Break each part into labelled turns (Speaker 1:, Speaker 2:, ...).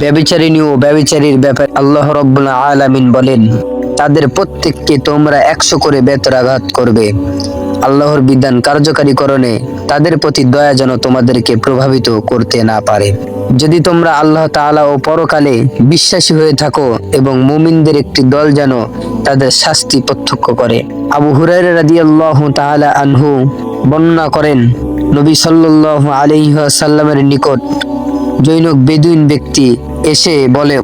Speaker 1: ব্যবিচারিণী ও ব্যবিচারীর ব্যাপারে আল্লাহ রব্বুল আলামিন বলেন, তাদের প্রত্যেককে তোমরা একশো করে বেতরাঘাত করবে। আল্লাহর বিধান কার্যকারীকরণে তাদের প্রতি দয়া যেন তোমাদেরকে প্রভাবিত করতে না পারে। যদি তোমরা আল্লাহ তাআলা ও পরকালে বিশ্বাসী হয়ে থাকো এবং মুমিনদের একটি দল যেন তাদের শাস্তি প্রত্যক্ষ করে। আবু হুরায়রা রাদিয়াল্লাহু তাআলা আনহু বর্ণনা করেন, নবী সাল্লাল্লাহু আলাইহি ওয়াসাল্লামের নিকট জৈনক বেদুইন ব্যক্তি এসে বলে,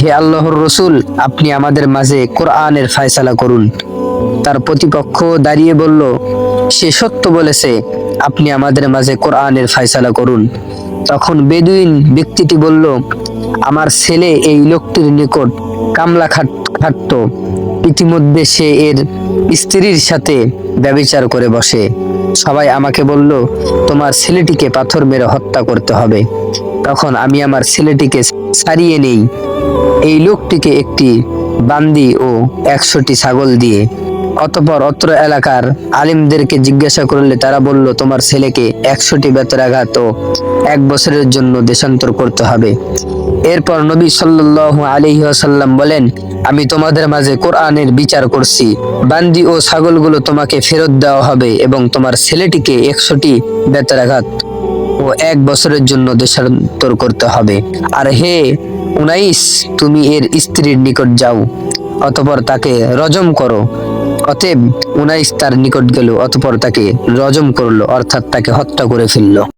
Speaker 1: হে আল্লাহর রসুল, আপনি আমাদের মাঝে কোরআনের ফায়সালা করুন। তার প্রতিপক্ষ দাঁড়িয়ে বলল, সে সত্য বলেছে, আপনি আমাদের মাঝে কোরআনের ফায়সালা করুন। তখন বেদুইন ব্যক্তিটি বলল, আমার ছেলে এই লোকটির নিকট কামলা খাট, খাটত। ইতিমধ্যে সে এর স্ত্রীর সাথে ব্যবিচার করে বসে। সবাই আমাকে বলল, তোমার ছেলেটিকে পাথর মেরে হত্যা করতে হবে। তখন আমি আমার ছেলেটিকে ছাড়িয়ে নেই। এই লোকটিকে একটি বান্দি ও একশোটি ছাগল দিয়ে অতপর অত্র এলাকার আলিমদেরকে জিজ্ঞাসা করলে তারা বলল, তোমার ছেলেকে একশোটি বেতরাঘাত ও এক বছরের জন্য দেশান্তর করতে হবে। এরপর নবী সাল্লাল্লাহু আলাইহি ওয়াসাল্লাম বলেন, আমি তোমাদের মাঝে কোরআনের বিচার করছি। বান্দি ও ছাগলগুলো তোমাকে ফেরত দেওয়া হবে এবং তোমার ছেলেটিকে একশোটি বেতারাঘাত ও এক বছরের জন্য দেশান্তর করতে হবে। আর হে উনাইস, তুমি এর স্ত্রীর নিকট যাও, অতপর তাকে রজম করো। অতএব উনাইস তার নিকট গেল, অতপর তাকে রজম করল, অর্থাৎ তাকে হত্যা করে ফেলল।